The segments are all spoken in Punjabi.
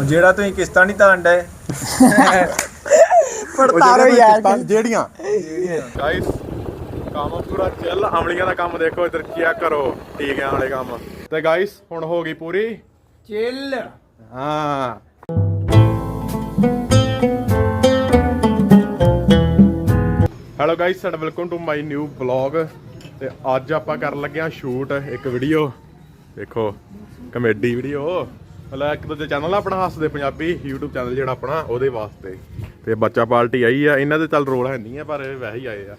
ਜਿਹੜਾ ਤੁਸੀਂ ਕਿਸ਼ਤਾਂ ਨਹੀਂ ਤਾਣ ਡਏ। ਪੜਤਾਰੋ ਯਾਰ ਜਿਹੜੀਆਂ। ਗਾਇਸ ਕੰਮ ਪੂਰਾ ਚੱਲ ਅਮਲੀਆਂ ਦਾ ਕੰਮ ਦੇਖੋ ਇਧਰ ਚੈੱਕ ਕਰੋ ਟੀਕਿਆਂ ਵਾਲੇ ਕੰਮ। ਤੇ ਗਾਇਸ ਹੁਣ ਹੋ ਗਈ ਪੂਰੀ। ਚਿੱਲ ਹਾਂ। ਹੈਲੋ ਗਾਇਸ ਸਾਡਾ welcome to my new blog ਤੇ ਅੱਜ ਆਪਾਂ ਕਰਨ ਲੱਗੇ ਆ ਸ਼ੂਟ ਇੱਕ ਵੀਡੀਓ ਦੇਖੋ ਕਮੇਡੀ ਵੀਡੀਓ ਮਤਲਬ ਇੱਕ ਦੂਜੇ ਚੈਨਲ ਆ, ਆਪਣਾ ਹੱਸਦੇ ਪੰਜਾਬੀ, YouTube ਚੈਨਲ ਜਿਹੜਾ ਆਪਣਾ, ਉਹਦੇ ਵਾਸਤੇ। ਤੇ ਬੱਚਾ ਪਾਰਟੀ ਆਈ ਆ, ਇਹਨਾਂ ਦੇ ਚੱਲ ਰੋਲ ਹੈ ਨਹੀਂ ਆ ਪਰ ਇਹ ਵੈਸੇ ਹੀ ਆਏ ਆ।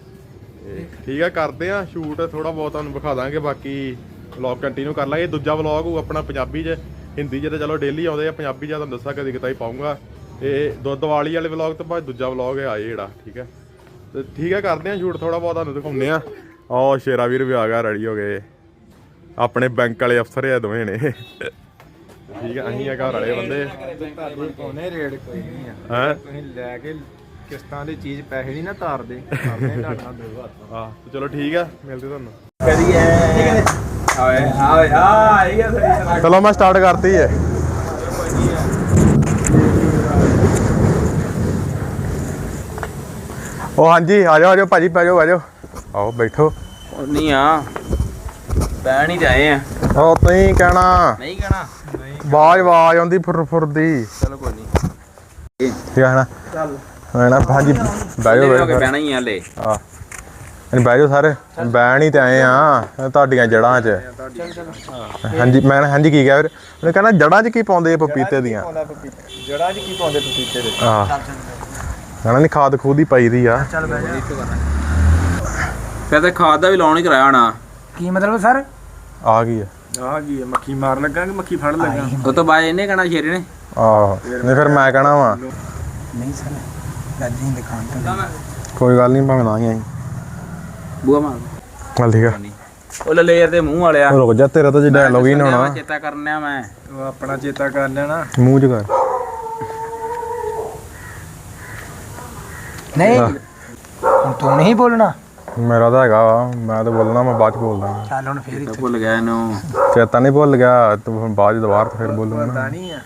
ਤੇ ਠੀਕ ਆ, ਕਰਦੇ ਆ ਸ਼ੂਟ ਥੋੜਾ ਬਹੁਤ ਤੁਹਾਨੂੰ ਵਿਖਾ ਦਾਂਗੇ, ਬਾਕੀ ਵਲੌਗ ਕੰਟੀਨਿਊ ਕਰ ਲਾਂਗੇ। ਦੂਜਾ ਵਲੌਗ ਉਹ ਆਪਣਾ ਪੰਜਾਬੀ 'ਚ, ਹਿੰਦੀ 'ਚ ਤਾਂ ਚਲੋ ਡੇਲੀ ਆਉਂਦੇ ਆ, ਪੰਜਾਬੀ 'ਚ ਤੁਹਾਨੂੰ ਦੱਸਾਂ ਕਦੀ ਕਿਤਾ ਹੀ ਪਾਉਂਗਾ। ਇਹ ਦੋ ਦੀਵਾਲੀ ਵਾਲੇ ਵਲੌਗ ਤੋਂ ਬਾਅਦ ਦੂਜਾ ਵਲੌਗ ਆਏ ਜਿਹੜਾ, ਠੀਕ ਹੈ ਤੇ ਠੀਕ ਹੈ ਕਰਦੇ ਆ ਸ਼ੂਟ ਥੋੜਾ ਬਹੁਤ ਤੁਹਾਨੂੰ ਦਿਖਾਉਂਦੇ ਆ। ਆਹ ਸ਼ੇਰਾ ਵੀਰ ਵੀ ਆ ਗਿਆ ਰੈਡੀ ਹੋ ਗਏ। ਆਪਣੇ ਬੈਂਕ ਵਾਲੇ ਅਫਸਰ ਆ ਦੋਵੇਂ ਨੇ। ਠੀਕ ਹੈ ਅਸੀਂ ਆ ਘਰ ਵਾਲੇ ਬੰਦੇ। ਉਹਨੇ ਰੇਡ ਕੋਈ ਨਹੀਂ ਆ। ਹੈ? ਤੁਸੀਂ ਲੈ ਕੇ ਕਿਸ਼ਤਾਂ ਦੀ ਚੀਜ਼ ਪੈਸੇ ਨਹੀਂ ਨਾ ਤਾਰਦੇ। ਆਪਣੇ ਦੋ ਹੱਥ। ਆ ਚਲੋ ਠੀਕ ਆ। ਮਿਲਦੇ ਤੁਹਾਨੂੰ। ਕਰੀਏ। ਆਏ ਆਏ ਆ ਇਹ ਆ ਸਹੀ ਚਲੋ ਮੈਂ ਸਟਾਰਟ ਕਰਤੀ ਹੈ ਉਹ ਹਾਂਜੀ ਆ ਜਾਓ ਆ ਜਾਓ ਭਾਜੀ ਪੈ ਜਾਓ ਆ ਜਾਓ। ਆਓ ਬੈਠੋ। ਨਹੀਂ ਆ। ਬਹਿਣ ਹੀ ਜਾਏ ਆ। ਉਹ ਤੁਸੀਂ ਕਹਿਣਾ। ਨਹੀਂ ਕਹਣਾ। ਆਵਾਜ਼ ਆਵਾਜ਼ ਆਉਂਦੀ ਫੁਰ ਫੁਰ ਦੀ ਚਲੋ ਕੋਈ ਨਹੀਂ ਠੀਕ ਹੈ ਨਾ ਚੱਲ। ਹੈ ਨਾ ਹੋ ਕੇ ਬਹਿ ਬਹਿਣਾ ਹੀ ਆ ਲੈ ਆ ਨਹੀਂ ਬਹਿ ਜਾਓ ਸਾਰੇ। ਬਹਿਣ ਹੀ ਤੇ ਆਏ ਆ ਤੁਹਾਡੀਆਂ ਜੜਾਂ 'ਚ। ਹਾਂਜੀ ਮੈਂ ਹਾਂਜੀ ਕੀ ਕਹਿ ਉਹਨੇ ਕਹਿੰਦਾ ਜੜਾਂ 'ਚ ਕੀ ਪਾਉਂਦੇ ਆ ਪਪੀਤੇ ਦੀਆਂ? ਪਾਉਂਦਾ ਪਪੀਤਾ ਜੜਾਂ 'ਚ ਕੀ ਪਾਉਂਦੇ ਪਪੀਤੇ ਦੇ? ਆ ਕਹਿੰਦਾ ਨਹੀਂ ਖਾਦ ਖੂਦ ਹੀ ਪਾਈ ਦੀ ਆ। ਚੱਲ ਬਹਿ ਜਾ। ਫਿਰ ਤੇ ਖਾਦ ਦਾ ਵੀ ਲਾਉਣ ਹੀ ਕਰਾਇਆ ਹੋਣਾ। ਕੀ ਮਤਲਬ ਸਰ? ਆ ਗਈ ਆ। ਆ ਕੀ ਹੈ, ਮੱਖੀ ਮਾਰ ਲੱਗਾ ਕਿ ਮੱਖੀ ਫੜ ਲੱਗਾ? ਉਹ ਤੋਂ ਬਾਅਦ ਇਹਨੇ ਕਹਣਾ ਸ਼ੇਰੇ ਨੇ। ਆਹੋ ਨਹੀਂ ਫਿਰ ਮੈਂ ਕਹਿਣਾ ਵਾ। ਨਹੀਂ ਸਰ ਗੱਡੀ ਦੁਕਾਨ ਤੋਂ ਕੋਈ ਗੱਲ ਨਹੀਂ ਭਾਵੇਂ ਨਾ ਹੀ ਆਈ। ਬੂਆ ਮਾਰ ਚੱਲ ਠੀਕ ਆ। ਉਹ ਲਲੇਰ ਦੇ ਮੂੰਹ ਵਾਲਿਆ। ਰੁਕ ਜਾ ਤੇਰਾ ਤਾਂ ਜੇ ਡਾਇਲੋਗ ਹੀ ਨਾ ਹੋਣਾ। ਚੇਤਾ ਕਰਨਿਆ ਮੈਂ। ਉਹ ਆਪਣਾ ਚੇਤਾ ਕਰ ਲੈਣਾ। ਮੂੰਹ 'ਚ ਕਰ। ਨਹੀਂ। ਹੁਣ ਤੂੰ ਨਹੀਂ ਬੋਲਣਾ? ਮੇਰਾ ਤਾਂ ਹੈਗਾ ਵਾ ਮੈਂ ਤਾਂ ਬੋਲਣਾ ਮੈਂ ਬਾਅਦ 'ਚ ਬੋਲਦਾ। ਚੱਲ ਹੁਣ ਫੇਰ ਤਾਂ ਭੁੱਲ ਗਿਆ ਇਹਨੂੰ। ਚੇਤਾ ਨਹੀਂ ਭੁੱਲ ਗਿਆ ਤੂੰ ਹੁਣ ਬਾਅਦ 'ਚ ਦੁਬਾਰਾ ਫਿਰ ਬੋਲੂਗਾ ਨਾ। ਪਤਾ ਨਹੀਂ ਆ।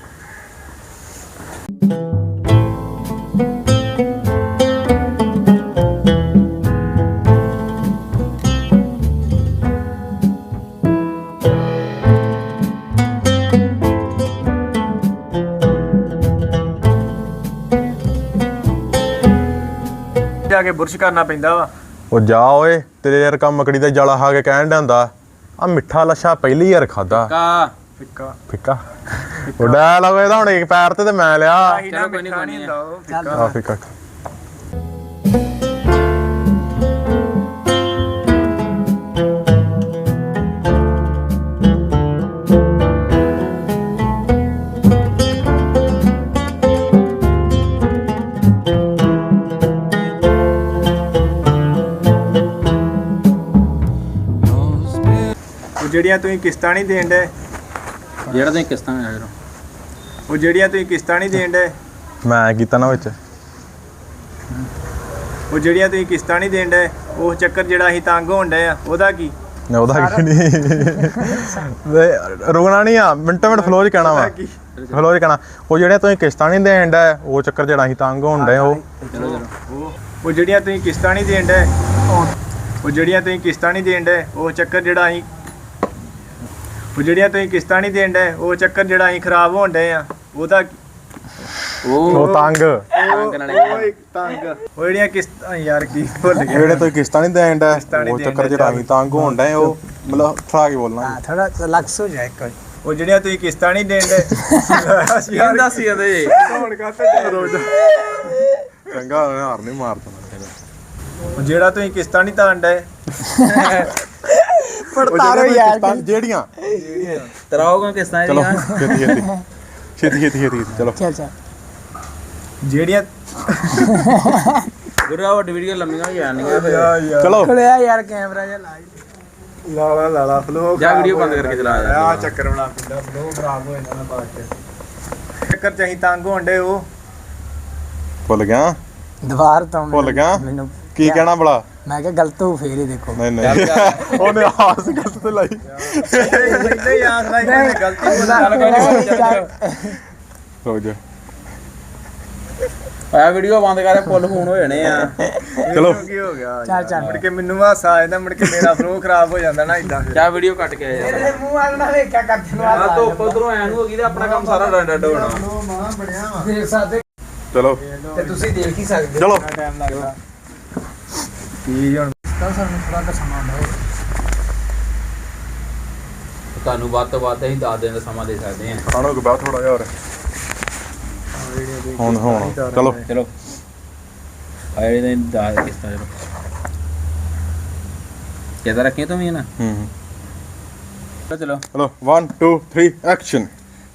ਜਾ ਕੇ ਬੁਰਸ਼ ਕਰਨਾ ਪੈਂਦਾ ਵਾ। ਉਹ ਜਾ ਓਏ ਤੇਰੇ ਯਾਰ ਕੰਮ ਮਕੜੀ ਦਾ ਜਾਲਾ ਖਾ ਕੇ ਕਹਿਣ ਡਾਂਦਾ ਆ ਮਿੱਠਾ ਲੱਛਾ ਪਹਿਲੀ ਯਾਰ ਖਾਦਾ। ਕਾ ਫਿੱਕਾ। ਫਿੱਕਾ। ਉਹ ਡਾਇਲੋਗ ਇਹਦਾ ਹੁਣ ਇੱਕ ਪੈਰ ਤੇ ਤੇ ਮੈਂ ਲਿਆ। ਚਲੋ ਕੋਈ ਨਹੀਂ ਹੁੰਦਾ ਉਹ ਫਿੱਕਾ ਆ ਫਿੱਕਾ। ਜਿਹੜੀਆਂ ਤੁਸੀਂ ਕਿਸ਼ਤਾਂ ਨਹੀਂ ਦੇਣ ਦੇ ਜਿਹੜਾ ਤੇ ਕਿਸ਼ਤਾਂ ਆ ਜਰੋ ਉਹ ਜਿਹੜੀਆਂ ਤੁਸੀਂ ਕਿਸ਼ਤਾਂ ਨਹੀਂ ਦੇਣ ਦੇ ਮੈਂ ਕੀਤਾ ਨਾ ਵਿੱਚ। ਉਹ ਜਿਹੜੀਆਂ ਤੁਸੀਂ ਕਿਸ਼ਤਾਂ ਨਹੀਂ ਦੇਣ ਦੇ ਉਹ ਚੱਕਰ ਜਿਹੜਾ ਅਸੀਂ ਤੰਗ ਹੋਣ ਡਏ ਆ ਉਹਦਾ ਕੀ? ਉਹਦਾ ਕੀ ਨਹੀਂ। ਵੇ ਰੁਕਣਾ ਨਹੀਂ ਆ ਮਿੰਟੋ ਮਿੰਟ ਫਲੋ 'ਚ ਕਹਿਣਾ ਵਾ। ਫਲੋ 'ਚ ਕਹਿਣਾ। ਉਹ ਜਿਹੜੇ ਤੁਸੀਂ ਕਿਸ਼ਤਾਂ ਨਹੀਂ ਦੇਣ ਦਾ ਉਹ ਚੱਕਰ ਜਿਹੜਾ ਅਸੀਂ ਤੰਗ ਹੋਣ ਡਏ ਉਹ ਚਲੋ ਚਲੋ। ਉਹ ਉਹ ਜਿਹੜੀਆਂ ਤੁਸੀਂ ਕਿਸ਼ਤਾਂ ਨਹੀਂ ਦੇਣ ਦੇ ਉਹ ਜਿਹੜੀਆਂ ਤੁਸੀਂ ਕਿਸ਼ਤਾਂ ਨਹੀਂ ਦੇਣ ਦੇ ਉਹ ਚੱਕਰ ਜਿਹੜਾ ਅਸੀਂ ਉਹ ਜਿਹੜੀਆਂ ਤੁਸੀਂ ਕਿਸ਼ਤਾਂ ਨਹੀਂ ਦੇਣ ਦੇ ਉਹ ਚੱਕਰ ਜਿਹੜਾ ਅਸੀਂ ਖਰਾਬ ਹੋਣ ਡਏ ਆ ਉਹਦਾ? ਉਹ ਉਹ ਤੰਗ। ਤੰਗ ਨਾਲੇ ਓਏ ਤੰਗ। ਉਹ ਜਿਹੜੀਆਂ ਕਿਸ਼ਤਾਂ ਯਾਰ ਕੀ ਭੁੱਲ ਗਿਆ। ਜਿਹੜੇ ਤੁਸੀਂ ਕਿਸ਼ਤਾਂ ਨਹੀਂ ਦੇਣ ਦਾ ਕਿਸ਼ਤਾਂ ਨਹੀਂ ਉਹ ਦੇਣ ਚੱਕਰ ਡਏ, ਜਿਹੜਾ ਅਸੀਂ ਤੰਗ ਹੋਣ ਡਏ ਉਹ ਮਤਲਬ ਠਰਾ ਕੇ ਬੋਲਣਾ। ਹਾਂ ਥੋੜਾ ਰਿਲੈਕਸ ਹੋ ਜਾਏ ਕੋਈ ਉਹ ਜਿਹੜੀਆਂ ਤੁਸੀਂ ਕਿਸ਼ਤਾਂ ਨਹੀਂ ਦੇਣ ਦੇ ਕੀ ਦੱਸ ਜਾਂਦੇ ਹੁਣ ਕਾਤੇ ਰੋਜ਼ ਚੰਗਾ ਉਹਨੇ ਹਾਰ ਨਹੀਂ ਮਾਰਦਾ ਉਹ ਜਿਹੜਾ ਤੁਸੀਂ ਕਿਸ਼ਤਾਂ ਨਹੀਂ ਤਾਣ ਡਏ। ਪੜਤਾਰੋ ਯਾਰ ਜਿਹੜੀਆਂ। ਤਰਾਓਗਾ ਕਿਸ਼ਤਾਂ ਚਲੋ ਇਹਦੀਆਂ ਛੇਤੀ ਛੇਤੀ ਛੇਤੀ। ਛੇਤੀ ਛੇਤੀ ਚਲੋ। ਚੱਲ ਚੱਲ। ਜਿਹੜੀਆਂ ਗੁਰੂ ਵੱਡੀ ਵੀਡੀਓ ਲੰਮੀਆਂ ਹੋ ਜਾਣਗੀਆਂ ਫਿਰ। ਚਲੋ। ਖੜਿਆ ਯਾਰ ਕੈਮਰਾ ਜਿਹਾ ਲਾ ਲਾਲਾ ਲਾਲਾ ਫਲੋ ਜਾ ਵੀਡੀਓ ਬੰਦ ਕਰਕੇ ਚਲਾ ਜਾ। ਆ ਚੱਕਰ ਬਣਾ ਪਿੰਦਾ ਫਲੋ ਖਰਾਬ ਹੋ ਜਾਂਦਾ ਨਾ ਬਾਅਦ ਚ। ਚੱਕਰ ਚ ਅਸੀਂ ਤੰਗ ਹੋਣ ਡੇ ਉਹ। ਭੁੱਲ ਗਿਆ। ਦੁਬਾਰ ਤੋਂ ਭੁੱਲ ਗਿਆ? ਮੈਨੂੰ ਕੀ ਕਹਿਣਾ ਬੜਾ ਮੈਂ ਕਿਹਾ ਗਲਤ ਹੋ ਫੇਰ ਹੀ ਦੇਖੋ। ਨਹੀਂ ਨਹੀਂ। ਉਹਨੇ ਆਸ ਗਲਤ ਤੇ ਲਾਈ। ਨਹੀਂ ਯਾਦ ਨਹੀਂ ਗਲਤੀ ਉਹਦਾ- ਬੋਲਾ ਚੱਲ ਕੋਈ ਨੀ, ਚੱਲ। ਰੁਕ ਜਾ। ਆ ਵੀਡੀਓ ਬੰਦ ਕਰ ਫੁੱਲ ਫੋਨ ਹੋ ਜਾਣੇ ਆ। ਚਲੋ। ਕੀ ਹੋ ਗਿਆ? ਚੱਲ ਚੱਲ। ਮੁੜ ਕੇ ਮੈਨੂੰ ਹਾਸਾ ਆ ਜਾਂਦਾ ਮੁੜ ਕੇ ਮੇਰਾ ਫਲੋ ਖਰਾਬ ਹੋ ਜਾਂਦਾ ਨਾ ਇਦਾਂ ਫਿਰ। ਕਿਆ ਵੀਡੀਓ ਕੱਟ ਕੇ ਆਇਆ ਇਹਦੇ ਮੂੰਹ ਵਾਲ ਨਾਲ ਵੇਖਿਆ ਕਰਦੇ ਨੂੰ ਆ ਧੁੱਪ ਉਧਰੋਂ ਐਨ ਹੋ ਗਈ ਤੇ ਆਪਣਾ ਕੰਮ ਸਾਰਾ ਡੰਡ ਡੰਡ ਹੋਣਾ। ਦੇਖ ਸਕਦੇ ਚਲੋ। ਤੇ ਤੁਸੀਂ ਦੇਖ ਹੀ ਸਕਦੇ ਚਲੋ। ਟਾਈਮ ਲੱਗਦਾ। ਕੀ ਹੁਣ ਤਾਂ ਸਾਨੂੰ ਥੋੜਾ ਕੁ ਸਮਾਂ ਦਿਓ। ਤੁਹਾਨੂੰ ਵੱਧ ਤੋਂ ਵੱਧ ਅਸੀਂ 10 ਦਿਨ ਦਾ ਸਮਾਂ ਦੇ ਸਕਦੇ ਆ ਖਾਣੋ ਕਿ ਬਾਅਦ ਥੋੜਾ ਜਿਹਾ ਹੋਰ। ਹੁਣ ਹੁਣ ਚਲੋ। ਚਲੋ। ਆਏ ਨੇ ਦਾ ਕਿਸ ਤਰ੍ਹਾਂ ਚਲੋ। ਕਿਦਾਂ ਰੱਖੇ ਤੂੰ ਵੀ ਨਾ? ਹੂੰ ਚਲੋ ਚਲੋ। 1 2 3 ਐਕਸ਼ਨ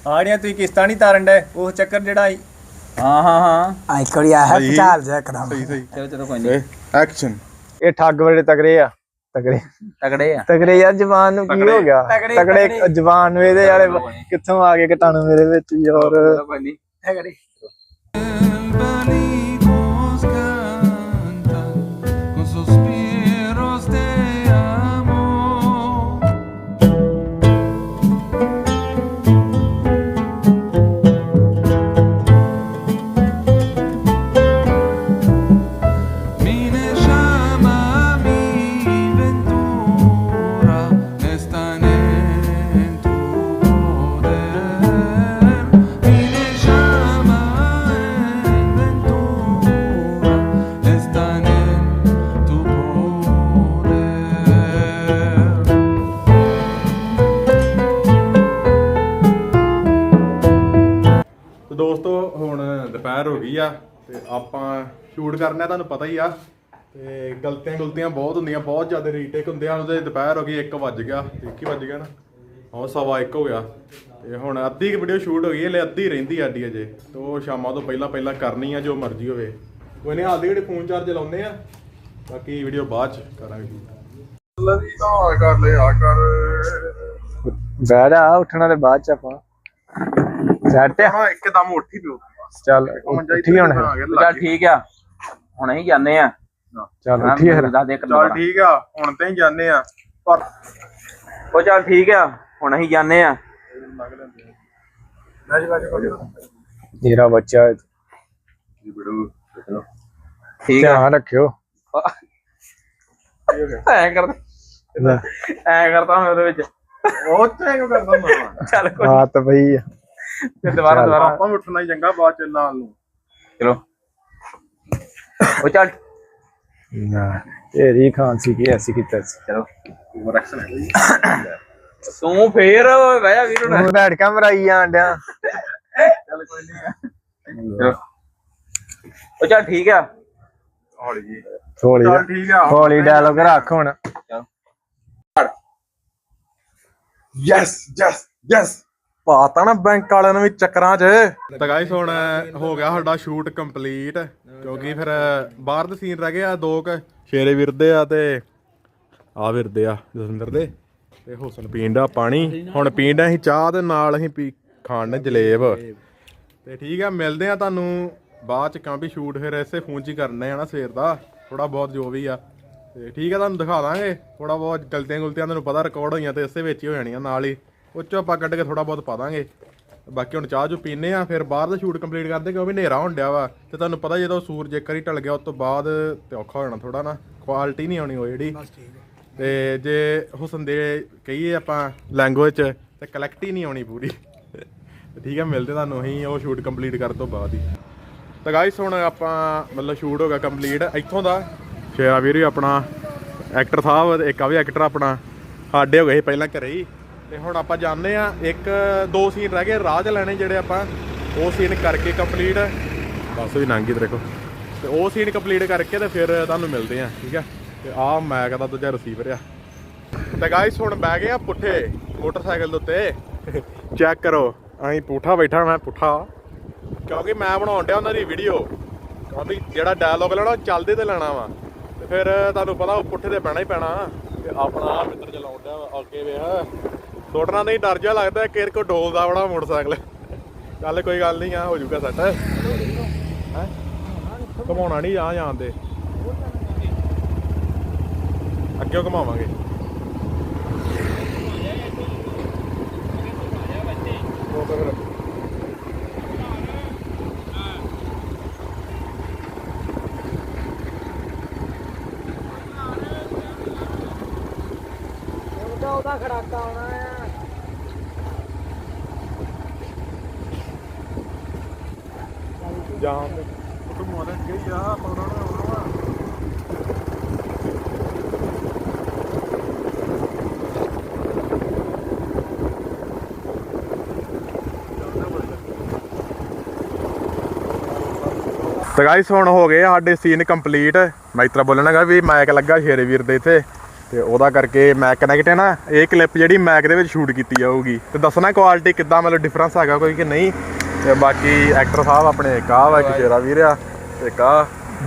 ਆੜੀਆਂ ਤੁਸੀਂ ਕਿਸ਼ਤਾਂ ਨਹੀਂ ਤਾਰਨ ਡੇ ਉਹ ਚੱਕਰ ਜਿਹੜਾ ਆਈ। ਹਾਂ ਹਾਂ ਹਾਂ। ਆ ਇੱਕ ਵਾਰੀ ਆਇਆ ਸਹੀ। ਚਾਲ ਜਾ ਕਰਾਂ ਸਹੀ ਸਹੀ। ਚਲੋ ਚਲੋ ਕੋਈ ਨਹੀਂ ਐਕਸ਼ਨ ਇਹ ਠੱਗ ਬੜੇ ਤਗੜੇ ਆ ਤਗੜੇ ਤਗੜੇ ਆ। ਤਗੜੇ ਯਾਰ ਜਵਾਨ ਨੂੰ ਕੀ ਹੋ ਗਿਆ? ਤਗੜੇ, ਤਗੜੇ ਤਗੜੇ। ਜਵਾਨ ਨੂੰ ਇਹਦੇ ਵਾਲੇ ਕਿੱਥੋਂ ਆ ਗਏ ਘਟਾਣੂ ਮੇਰੇ ਵਿੱਚ ਯਾਰ ਚਲੋ ਕਰਨਾ ਤੁਹਾਨੂੰ ਪਤਾ ਹੀ ਆ। ਤੇ ਗਲਤੀਆਂ? ਗਲਤੀਆਂ ਬਹੁਤ ਹੁੰਦੀਆਂ ਬਹੁਤ ਜ਼ਿਆਦਾ ਰੀਟੇਕ ਹੁੰਦੇ ਆ। ਉਹਦੇ ਦੁਪਹਿਰ ਹੋ ਗਈ 1 ਵੱਜ ਗਿਆ 1 ਹੀ ਵੱਜ ਗਿਆ ਨਾ। ਹੁਣ ਸਵਾ 1 ਹੋ ਗਿਆ। ਤੇ ਹੁਣ ਅੱਧੀ ਕੁ ਵੀਡੀਓ ਸ਼ੂਟ ਹੋ ਗਈ ਹਲੇ ਅੱਧੀ ਰਹਿੰਦੀ ਆਡੀ ਅਜੇ। ਤੇ ਉਹ ਸ਼ਾਮਾਂ ਤੋਂ ਪਹਿਲਾਂ ਪਹਿਲਾਂ ਕਰਨੀ ਆ ਜੋ ਮਰਜ਼ੀ ਹੋਵੇ। ਕੋਈ ਨਹੀਂ ਹਾਲ ਦੀ ਘੜੀ ਫੋਨ ਚਾਰਜ ਲਾਉਂਦੇ ਆ ਬਾਕੀ ਵੀਡੀਓ ਬਾਅਦ ਚ ਕਰਾਂਗੇ ਲੱਗੀ ਤਾਂ ਕਰ ਲੈ ਆ ਕਰ। ਜਾ ਉੱਠਣਾ ਤੇ ਬਾਅਦ ਚ ਆਪਾਂ। ਸੈਟ ਆ ਹਾਂ ਇੱਕਦਮ ਉੱਠੀ ਪਿਓ। ਚੱਲ ਉੱਠੀ ਹੁਣ। ਚੱਲ ਠੀਕ ਆ। ਹੁਣ ਅਸੀਂ ਜਾਂਦੇ ਆ। ਚੱਲ ਉੱਠੀ ਫਿਰ। ਦੱਸ ਦੇ ਇੱਕ ਚੱਲ ਠੀਕ ਆ ਹੁਣ ਤੇ ਹੀ ਜਾਂਦੇ ਆ। ਪਰ ਉਹ ਚੱਲ ਠੀਕ ਆ ਹੁਣ ਅਸੀਂ ਜਾਂਦੇ ਆ। ਮੇਰਾ ਬੱਚਾ ਠੀਕ ਆ। ਧਿਆਨ ਰੱਖਿਓ। ਐ ਕਰ ਐ ਕਰਦਾ ਮੈਂ ਉਹਦੇ ਵਿੱਚ। ਉਹ ਤੇ ਕਿਉਂ ਕਰਦਾ ਮੈਂ? ਚੱਲ ਕੋਈ ਰਾਤ ਪਈ ਆ। ਨੀ, ਦੁਬਾਰਾ ਦੁਬਾਰਾ। ਆਪਾਂ ਵੀ ਉੱਠਣਾ ਹੀ ਚੰਗਾ ਬਾਅਦ ਚ ਨਾਲ ਨੂੰ। ਚਲੋ। ਉਹ ਚੱਲ। ਨਾ ਤੇਰੀ ਖਾਂਸੀ ਕੀ ਐਸੀ ਕੀਤਾ ਸੀ। ਚਲੋ। ਰੈਕਸ਼ਨ ਹੈ ਤੂੰ ਫੇਰ ਬਹਿ ਜਾ ਵੀਰ ਹੁਣ। ਬੈਠ ਕੇ ਮਰਾਈ ਜਾਣ ਡਿਆ। ਚਲੋ ਉਹ ਚੱਲ ਠੀਕ ਆ। ਹੌਲੀ ਜੀ। ਹੌਲੀ ਚੱਲ ਠੀਕ ਆ। ਹੌਲੀ ਡਾਇਲੋਗ ਰੱਖ ਹੁਣ। ਯੈਸ ਯੈਸ ਯੈਸ ਪਾਤਾ ਨਾ ਬੈਂਕ ਵਾਲਿਆਂ ਨੂੰ ਵੀ ਚੱਕਰਾਂ 'ਚ। ਤਾਂ ਗਾਇਸ ਹੁਣ ਹੋ ਗਿਆ ਸਾਡਾ ਸ਼ੂਟ ਕੰਪਲੀਟ ਕਿਉਂਕਿ ਫਿਰ ਬਾਹਰ ਦੇ ਸੀਨ ਰਹਿ ਗਏ ਆ, ਦੋ ਕ ਸ਼ੇਰੇ ਵਿਰਦੇ ਆ ਤੇ ਆ ਵਿਰਦੇ ਆ ਜਸਵਿੰਦਰ ਦੇ ਤੇ ਹੁਸਨ ਪੀਣ ਦਾ ਪਾਣੀ। ਹੁਣ ਪੀਣ ਅਸੀਂ ਚਾਹ ਦੇ ਨਾਲ ਅਸੀਂ ਪੀ ਖਾਣ ਨੇ ਜਲੇਬ। ਤੇ ਠੀਕ ਆ, ਮਿਲਦੇ ਆ ਤੁਹਾਨੂੰ ਬਾਅਦ ਚ ਕਿਉਂਕਿ ਸ਼ੂਟ ਫਿਰ ਇਸੇ ਫੋਨ 'ਚ ਹੀ ਕਰਨਾ ਆ ਨਾ ਸਵੇਰ ਦਾ। ਥੋੜਾ ਬਹੁਤ ਜੋ ਵੀ ਆ। ਤੇ ਠੀਕ ਆ, ਤੁਹਾਨੂੰ ਦਿਖਾ ਦਾਂਗੇ। ਥੋੜਾ ਬਹੁਤ ਗਲਤੀਆਂ ਗੁਲਤੀਆਂ ਤੁਹਾਨੂੰ ਪਤਾ ਰਿਕਾਰਡ ਹੋਈਆਂ ਤੇ ਇਸੇ ਵਿੱਚ ਹੀ ਹੋ ਜਾਣੀਆਂ ਨਾਲ ਹੀ। ਉਹ 'ਚੋਂ ਆਪਾਂ ਕੱਢ ਕੇ ਥੋੜਾ ਬਹੁਤ ਪਾ ਦਾਂਗੇ। ਬਾਕੀ ਹੁਣ ਚਾਹ ਜੋ ਪੀਨੇ ਆ ਫਿਰ ਬਾਹਰ ਦਾ ਸ਼ੂਟ ਕੰਪਲੀਟ ਕਰਦੇ ਕਿਉਂਕਿ ਹਨੇਰਾ ਹੋਣ ਡਿਆ ਵਾ ਤੇ ਤੁਹਾਨੂੰ ਪਤਾ ਜਦੋਂ ਸੂਰਜ ਇੱਕ ਵਾਰੀ ਢਲ ਗਿਆ ਉਸ ਤੋਂ ਬਾਅਦ ਤੇ ਔਖਾ ਹੋ ਜਾਣਾ ਥੋੜਾ ਨਾ ਕੁਆਲਿਟੀ ਨਹੀਂ ਆਉਣੀ ਉਹ ਜਿਹੜੀ। ਤੇ ਜੇ ਹੁਸਨ ਦੇ ਕਹੀਏ ਆਪਾਂ ਲੈਂਗੁਏਜ ਚ ਤੇ ਕਲੈਕਟ ਹੀ ਨਹੀਂ ਆਉਣੀ ਪੂਰੀ। ਤੇ ਠੀਕ ਹੈ ਮਿਲਦੇ ਤੁਹਾਨੂੰ ਅਸੀਂ ਉਹ ਸ਼ੂਟ ਕੰਪਲੀਟ ਕਰਨ ਤੋਂ ਬਾਅਦ ਹੀ। ਤਾਂ ਗਾਇਸ ਹੁਣ ਆਪਾਂ ਮਤਲਬ ਸ਼ੂਟ ਹੋ ਗਿਆ ਕੰਪਲੀਟ ਇੱਥੋਂ ਦਾ। ਸ਼ੇਰਾ ਵੀਰ ਵੀ ਆਪਣਾ ਐਕਟਰ ਸਾਹਿਬ ਇੱਕ ਆ ਵੀ ਐਕਟਰ ਆਪਣਾ ਸਾਡੇ ਹੋ ਗਏ ਪਹਿਲਾਂ ਘਰੇ ਹੀ। ਤੇ ਹੁਣ ਆਪਾਂ ਜਾਂਦੇ ਆ ਇੱਕ ਦੋ ਸੀਨ ਰਹਿ ਗਏ ਰਾਹ 'ਚ ਲੈਣੇ ਜਿਹੜੇ ਆਪਾਂ ਉਹ ਸੀਨ ਕਰਕੇ ਕੰਪਲੀਟ ਬਸ ਵੀ ਨੰਗੀ ਤੇ ਦੇਖੋ। ਤੇ ਉਹ ਸੀਨ ਕੰਪਲੀਟ ਕਰਕੇ ਤੇ ਫਿਰ ਤੁਹਾਨੂੰ ਮਿਲਦੇ ਆ ਠੀਕ ਆ ਤੇ ਆਹ ਮੈਕ ਦਾ ਦੂਜਾ ਰਿਸੀਵਰ ਆ। ਤੇ ਗਾਇਸ ਹੁਣ ਬਹਿ ਗਏ ਆ ਪੁੱਠੇ ਮੋਟਰਸਾਈਕਲ ਦੇ ਉੱਤੇ। ਚੈੱਕ ਕਰੋ ਅਸੀਂ ਪੁੱਠਾ ਬੈਠਾ ਮੈਂ ਪੁੱਠਾ। ਕਿਉਂਕਿ ਮੈਂ ਬਣਾਉਣ ਡਿਆ ਉਹਨਾਂ ਦੀ ਵੀਡੀਓ ਕਿਉਂਕਿ ਜਿਹੜਾ ਡਾਇਲੌਗ ਲੈਣਾ ਉਹ ਚੱਲਦੇ ਤੇ ਲੈਣਾ ਵਾ। ਤੇ ਫਿਰ ਤੁਹਾਨੂੰ ਪਤਾ ਉਹ ਪੁੱਠੇ ਤੇ ਪੈਣਾ ਹੀ ਪੈਣਾ। ਤੇ ਆਪਣਾ ਮਿੱਤਰ ਚਲਾਉਣ ਡਿਆ ਵਾ, ਅੱਗੇ ਵੇਖ। ਛੋਟਣਾ ਨਹੀਂ, ਡਰ ਜਾ ਲੱਗਦਾ ਕਿਰ ਕੋ ਡੋਲਦਾ ਬੜਾ ਮੋਟਰਸਾਈਕਲ ਚੱਲ ਕੋਈ ਗੱਲ ਨਹੀਂ, ਆ ਹੋ ਜਾਊਗਾ ਸੱਟ। ਹੈ? ਘਮਾਉਣਾ ਨਹੀਂ, ਆ ਜਾਂਦੇ ਅੱਗੇ ਘਮਾਵਾਂਗੇ ਉਹ ਕਰ ਉਹਦਾ ਖੜਾਕਾ ਹੈ। ਜਾਣ ਦੇ ਤੂੰ ਮੋਰੇ ਗਈ ਆ ਪਾਉਣਾ ਆਉਣਾ ਵਾ ਗਾਇਸ ਹੁਣ ਹੋ ਗਏ ਸਾਡੇ ਸੀਨ ਕੰਪਲੀਟ ਮੈਂ ਇਤਰਾ ਬੋਲਣਾਗਾ ਵੀ ਮੈਕ ਲੱਗਾ ਸ਼ੇਰੇ ਵੀਰ ਦੇ ਇੱਥੇ। ਤੇ ਉਹਦਾ ਕਰਕੇ ਮੈਕ ਕਨੈਕਟ ਹੈ ਨਾ, ਇਹ ਕਲਿੱਪ ਜਿਹੜੀ ਮੈਕ ਦੇ ਵਿੱਚ ਸ਼ੂਟ ਕੀਤੀ ਜਾਊਗੀ। ਤੇ ਦੱਸਣਾ ਕੁਆਲਿਟੀ ਕਿੱਦਾਂ, ਮਤਲਬ ਡਿਫਰੈਂਸ ਹੈਗਾ ਕੋਈ ਕਿ ਨਹੀਂ? ਤੇ ਬਾਕੀ ਐਕਟਰ ਸਾਹਿਬ ਆਪਣੇ ਇੱਕ ਵਾ ਇੱਕ ਸ਼ੇਰਾ ਵੀਰ ਆ ਤੇ ਇੱਕ ਆ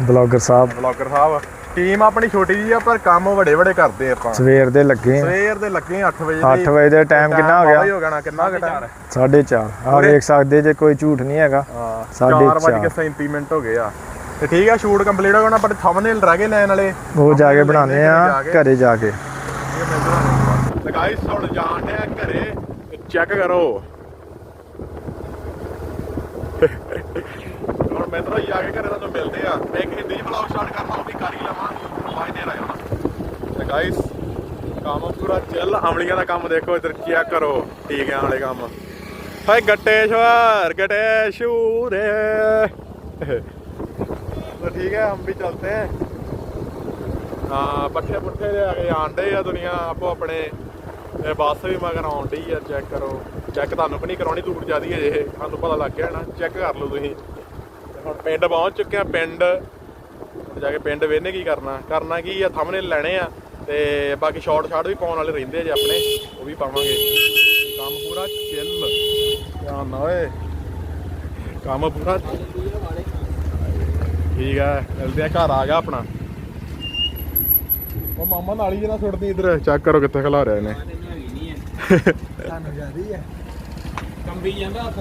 ਬਲੌਗਰ ਸਾਹਿਬ ਬਲੌਗਰ ਸਾਹਿਬ ਟੀਮ ਆਪਣੀ ਛੋਟੀ ਜੀ ਆ ਪਰ ਕੰਮ ਵੱਡੇ ਵੱਡੇ ਕਰਦੇ ਆਪਾਂ ਸਵੇਰ ਦੇ ਲੱਗੇ ਆ। ਸਵੇਰ ਦੇ ਲੱਗੇ 8 ਵਜੇ ਅੱਠ ਵਜੇ ਦੇ time ਕਿੰਨਾ ਹੋ ਗਿਆ? ਹੋ ਗਿਆ ਨਾ ਕਿੰਨਾ ਕੁ time? ਸਾਢੇ 4 ਆ ਵੇਖ ਸਕਦੇ ਜੇ ਕੋਈ ਝੂਠ ਨਹੀਂ ਹੈਗਾ ਹਾਂ ਸਾਢੇ 4 ਵਜੇ ਚਾਰ। ਕੇ 37 ਮਿੰਟ ਹੋ ਗਏ ਆ ਤੇ ਠੀਕ ਆ ਸ਼ੂਟ ਕੰਪਲੀਟ ਹੋ ਗਿਆ ਨਾ ਪਰ ਥੰਬਨੇਲ ਰਹਿ ਗਏ ਲੈਣ ਵਾਲੇ ਉਹ ਜਾ ਕੇ ਬਣਾਉਂਦੇ ਆ। ਘਰੇ ਜਾ ਕੇ ਤੇ ਗਾਇਸ ਹੁਣ ਜਾਣ ਡਿਆ ਘਰੇ ਚੈੱਕ ਕਰੋ ਮੈਂ ਤਾਂ ਜਾ ਕੇ ਘਰੇ ਤੁਹਾਨੂੰ ਮਿਲਦੇ ਆ ਮੈਂ ਇੱਕ ਹਿੰਦੀ ਵਲੌਗ ਸਟਾਰਟ ਕਰਨਾ ਉਹ ਵੀ ਕਰ ਹੀ ਲਵਾਂ ਬਾਈ ਦੇ ਰਿਹਾ ਤੇ ਗਾਇਸ ਕੰਮ ਪੂਰਾ ਚੱਲ ਅਮਲੀਆਂ ਦਾ ਕੰਮ ਦੇਖੋ ਇਧਰ ਚੈੱਕ ਕਰੋ ਟੀਕਿਆਂ ਵਾਲੇ ਕੰਮ ਹਾਏ ਗਟੇਸ਼ਵਰ ਗਟੇਸ਼ੂਰੇ तो ठीक है हम भी चलते हैं ਹਾਂ ਪੱਠੇ ਪੁੱਠੇ ਦੇ ਆ ਕੇ ਆਂਡੇ ਆ ਦੁਨੀਆ ਆਪੋ ਆਪਣੇ ਇਹ ਬੱਸ ਵੀ ਮਗਰ ਆਉਣ ਡਈ ਆ ਚੈੱਕ ਕਰੋ ਚੈੱਕ ਤੁਹਾਨੂੰ ਵੀ ਨਹੀਂ ਕਰਾਉਣੀ ਦੂਰ ਜਿਆਦੀ ਹੈ ਇਹ ਤੁਹਾਨੂੰ ਪਤਾ ਲੱਗ ਗਿਆ ਨਾ ਚੈੱਕ ਕਰ ਲਓ ਤੁਸੀਂ ਤੇ ਹੁਣ ਪਿੰਡ ਪਹੁੰਚ ਚੁੱਕੇ ਆ ਪਿੰਡ। ਜਾ ਕੇ ਪਿੰਡ ਵੇਖਨੇ ਕੀ ਕਰਨਾ। ਕਰਨਾ ਕੀ ਆ ਥੰਬਨੇਲ ਲੈਣੇ ਆ ਤੇ ਬਾਕੀ ਸ਼ਾਰਟ ਸ਼ਾਰਟ ਵੀ ਪਾਉਣ ਵਾਲੇ ਰਹਿੰਦੇ ਆ ਜੇ ਆਪਣੇ ਉਹ ਵੀ ਪਾਵਾਂਗੇ। ਕੰਮ ਪੂਰਾ ਚਿੱਲ ਧਿਆਨ ਨਾਲ ਓਏ। ਕੰਮ ਪੂਰਾ ਠੀਕ ਆ ਮਿਲਦੇ ਆ ਘਰ ਆ ਗਿਆ ਆਪਣਾ। ਉਹ ਮਾਮਾ ਨਾਲ ਹੀ ਜਨਾ ਸੁੱਟਦੀ ਇਧਰ। ਚੈੱਕ ਕਰੋ ਕਿੱਥੇ ਖਲਾ ਰਿਹਾ ਇਹਨੇ। ਤੁਹਾਨੂੰ ਜਿਆਦੀ ਹੈ ਕੰਬੀ ਜਾਂਦਾ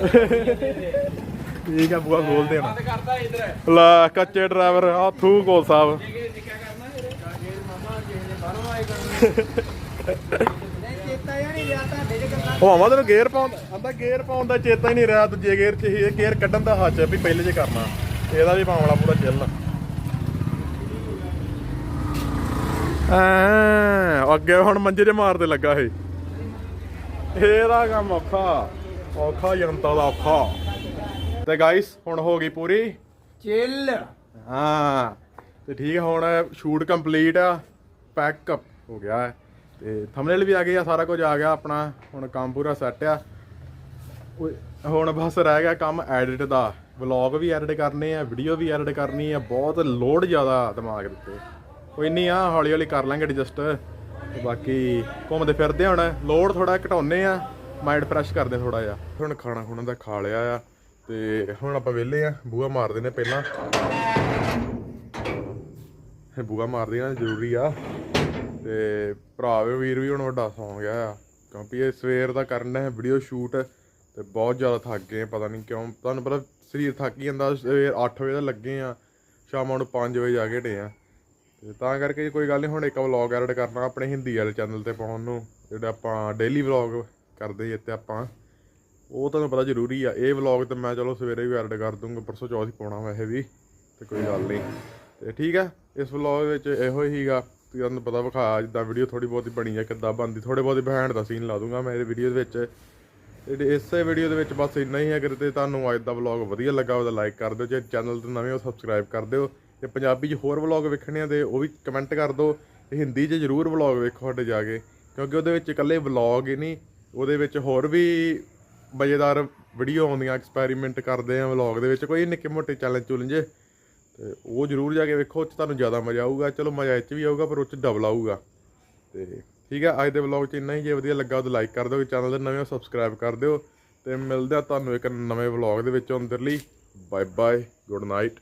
ਠੀਕ ਆ, ਬੂਆ ਖੋਲ ਦੇਣਾ। ਕਰਦਾ ਲੈ ਕੱਚੇ ਡਰਾਈਵਰ, ਆ ਕੋਲ ਸਾਹਿਬ। ਉਹ ਮਾਮਾ ਤੈਨੂੰ ਗੇਅਰ ਪਾਉਣ ਆਂਦਾ ਗੇਅਰ ਪਾਉਣ ਦਾ ਚੇਤਾ ਹੀ ਨਹੀਂ ਰਿਹਾ, ਦੂਜੇ ਗੇਅਰ 'ਚ ਹੀ। ਗੇਅਰ ਕੱਢਣ ਦਾ ਹੱਥ ਵੀ ਪਹਿਲੇ 'ਚ ਕਰਨਾ। ਇਹਦਾ ਵੀ ਮਾਮਲਾ ਪੂਰਾ ਚਿੱਲ ਐ ਅੱਗੇ ਹੁਣ ਮੰਜੇ 'ਚ ਮਾਰਦੇ ਲੱਗਾ ਇਹ। ਇਹਦਾ ਕੰਮ ਔਖਾ। ਔਖਾ ਜਨਤਾ ਦਾ ਔਖਾ। ਤੇ ਗਾਇਸ ਹੁਣ ਹੋ ਗਈ ਪੂਰੀ। ਚਿੱਲ ਹਾਂ ਤੇ ਠੀਕ ਹੈ ਹੁਣ ਸ਼ੂਟ ਕੰਪਲੀਟ ਆ ਪੈਕਅਪ ਹੋ ਗਿਆ। ਹੈ ਤੇ ਥੰਬਨੇਲ ਵੀ ਆ ਗਏ ਆ ਸਾਰਾ ਕੁਝ ਆ ਗਿਆ ਆਪਣਾ ਹੁਣ ਕੰਮ ਪੂਰਾ ਸੈੱਟ ਆ। ਓਏ, ਹੁਣ ਬਸ ਰਹਿ ਗਿਆ ਕੰਮ ਐਡਿਟ ਦਾ। ਵਲੌਗ ਵੀ ਐਡਿਟ ਕਰਨੇ ਆ ਵੀਡੀਓ ਵੀ ਐਡਿਟ ਕਰਨੀ ਆ ਬਹੁਤ ਲੋਡ ਜ਼ਿਆਦਾ ਦਿਮਾਗ ਦੇ ਉੱਤੇ। ਕੋਈ ਨਹੀਂ ਆ ਹੌਲੀ ਹੌਲੀ ਕਰ ਲਾਂਗੇ ਐਡਜਸਟ ਤੇ ਬਾਕੀ ਘੁੰਮਦੇ ਫਿਰਦੇ ਹੁਣ ਲੋਡ ਥੋੜਾ ਘਟਾਉਨੇ ਆ ਮਾਈਂਡ ਫਰੈਸ਼ ਕਰਦੇ ਥੋੜਾ ਜਿਹਾ। ਹੁਣ ਖਾਣਾ ਖੁਣਾ ਦਾ ਖਾ ਲਿਆ ਆ। ਤੇ ਹੁਣ ਆਪਾਂ ਵਿਹਲੇ ਆ, ਬੂਹਾ ਮਾਰਦੇ ਨੇ ਪਹਿਲਾਂ। ਇਹ ਬੂਹਾ ਮਾਰਦੇ ਨਾ ਜ਼ਰੂਰੀ ਆ। ਤੇ ਭਰਾ ਵੀਰ ਵੀ ਹੁਣ ਵੱਡਾ ਸੌਂ ਗਿਆ ਆ। ਕਿਉਂਕਿ ਇਹ ਸਵੇਰ ਦਾ ਕਰਨ ਹੈ ਵੀਡੀਓ ਸ਼ੂਟ ਤੇ ਬਹੁਤ ਜ਼ਿਆਦਾ ਥੱਕ ਗਏ ਪਤਾ ਨਹੀਂ ਕਿਉਂ। ਤੁਹਾਨੂੰ ਪਤਾ ਸਰੀਰ ਥੱਕ ਹੀ ਜਾਂਦਾ, ਸਵੇਰ 8 ਵਜੇ ਦਾ ਲੱਗੇ ਆ, ਸ਼ਾਮਾਂ ਨੂੰ 5 ਵਜੇ ਜਾ ਕੇ ਢੇ ਆ। ਤੇ ਤਾਂ ਕਰਕੇ ਕੋਈ ਗੱਲ ਨਹੀਂ ਹੁਣ ਇੱਕ ਵਲੌਗ ਐਡ ਕਰਨਾ ਆਪਣੇ ਹਿੰਦੀ ਵਾਲੇ ਚੈਨਲ ਤੇ ਪਾਉਣ ਨੂੰ, ਜਿਹੜਾ ਆਪਾਂ ਡੇਲੀ ਵਲੌਗ ਕਰਦੇ ਜੀ ਇੱਥੇ ਆਪਾਂ ਉਹ ਤੁਹਾਨੂੰ ਪਤਾ ਜ਼ਰੂਰੀ ਆ, ਇਹ ਵਲੌਗ ਤੇ ਮੈਂ ਚਲੋ ਸਵੇਰੇ ਵੀ ਐਡ ਕਰ ਦੂੰਗਾ, ਪਰਸੋਂ ਚੌਥ ਪਾਉਣਾ ਵੈਸੇ ਵੀ, ਤੇ ਕੋਈ ਗੱਲ ਨਹੀਂ। ਤੇ ਠੀਕ ਆ, ਇਸ ਵਲੌਗ ਵਿੱਚ ਇਹੋ ਹੀਗਾ ਤੁਹਾਨੂੰ ਪਤਾ ਵਿਖਾ, ਜਿੱਦਾਂ ਵੀਡੀਓ ਥੋੜੀ ਬਹੁਤੀ ਬਣੀ ਆ, ਕਿੱਦਾਂ ਬਣਦੀ ਥੋੜੇ ਬਹੁਤੇ ਬਿਹਾਈਂਡ ਦਾ ਸੀਨ ਲਾ ਦੂੰਗਾ ਮੈਂ ਇਹਦੇ ਵੀਡੀਓ ਦੇ ਵਿੱਚ। ਤੇ ਇਸੇ ਵੀਡੀਓ ਦੇ ਵਿੱਚ ਬਸ ਇੰਨਾ ਹੀ ਹੈ ਅਗਰ ਤੇ ਤੁਹਾਨੂੰ ਅੱਜ ਦਾ ਵਲੌਗ ਵਧੀਆ ਲੱਗਾ ਉਹਦਾ ਲਾਈਕ ਕਰ ਦਿਓ, ਜੇ ਚੈਨਲ ਤੇ ਨਵੇਂ ਹੋ ਸਬਸਕ੍ਰਾਈਬ ਕਰ ਦਿਓ। ਤੇ ਪੰਜਾਬੀ 'ਚ ਹੋਰ ਵਲੌਗ ਵੇਖਣੇ ਆ ਤੇ ਉਹ ਵੀ ਕਮੈਂਟ ਕਰ ਦਿਓ, ਤੇ ਹਿੰਦੀ 'ਚ ਜ਼ਰੂਰ ਵਲੌਗ ਵੇਖੋ ਸਾਡੇ ਜਾ ਕੇ, ਕਿਉਂਕਿ ਉਹਦੇ ਵਿੱਚ ਇਕੱਲੇ ਵਲੌਗ ਹੀ ਨਹੀਂ, ਉਹਦੇ ਵਿੱਚ ਹੋਰ ਵੀ ਮਜ਼ੇਦਾਰ ਵੀਡੀਓ ਆਉਂਦੀਆਂ ਐਕਸਪੈਰੀਮੈਂਟ ਕਰਦੇ ਆ ਵਲੌਗ ਦੇ ਵਿੱਚ, ਕੋਈ ਨਿੱਕੇ ਮੋਟੇ ਚੈਲੰਜ ਚੁਲੰਜ ਤੇ ਉਹ ਜ਼ਰੂਰ ਜਾ ਕੇ ਵੇਖੋ ਉਹ 'ਚ ਤੁਹਾਨੂੰ ਜ਼ਿਆਦਾ ਮਜ਼ਾ ਆਊਗਾ। ਚਲੋ ਮਜ਼ਾ ਇਹ ਵੀ ਆਊਗਾ, ਪਰ ਉਹ 'ਚ ਡਬਲ ਆਊਗਾ। ਤੇ ਠੀਕ ਹੈ ਅੱਜ ਦੇ ਵਲੌਗ 'ਚ ਇੰਨਾ ਹੀ। ਜੇ ਵਧੀਆ ਲੱਗਾ ਤਾਂ ਲਾਈਕ ਕਰ ਦਿਓ ਚੈਨਲ ਦੇ ਨਵੇਂ ਸਬਸਕ੍ਰਾਈਬ ਕਰ ਦਿਓ। ਤੇ ਮਿਲਦੇ ਆ ਤੁਹਾਨੂੰ ਇੱਕ ਨਵੇਂ ਵਲੌਗ ਦੇ ਵਿੱਚ ਅੰਦਰ ਲਈ ਬਾਏ ਬਾਏ ਗੁੱਡ ਨਾਈਟ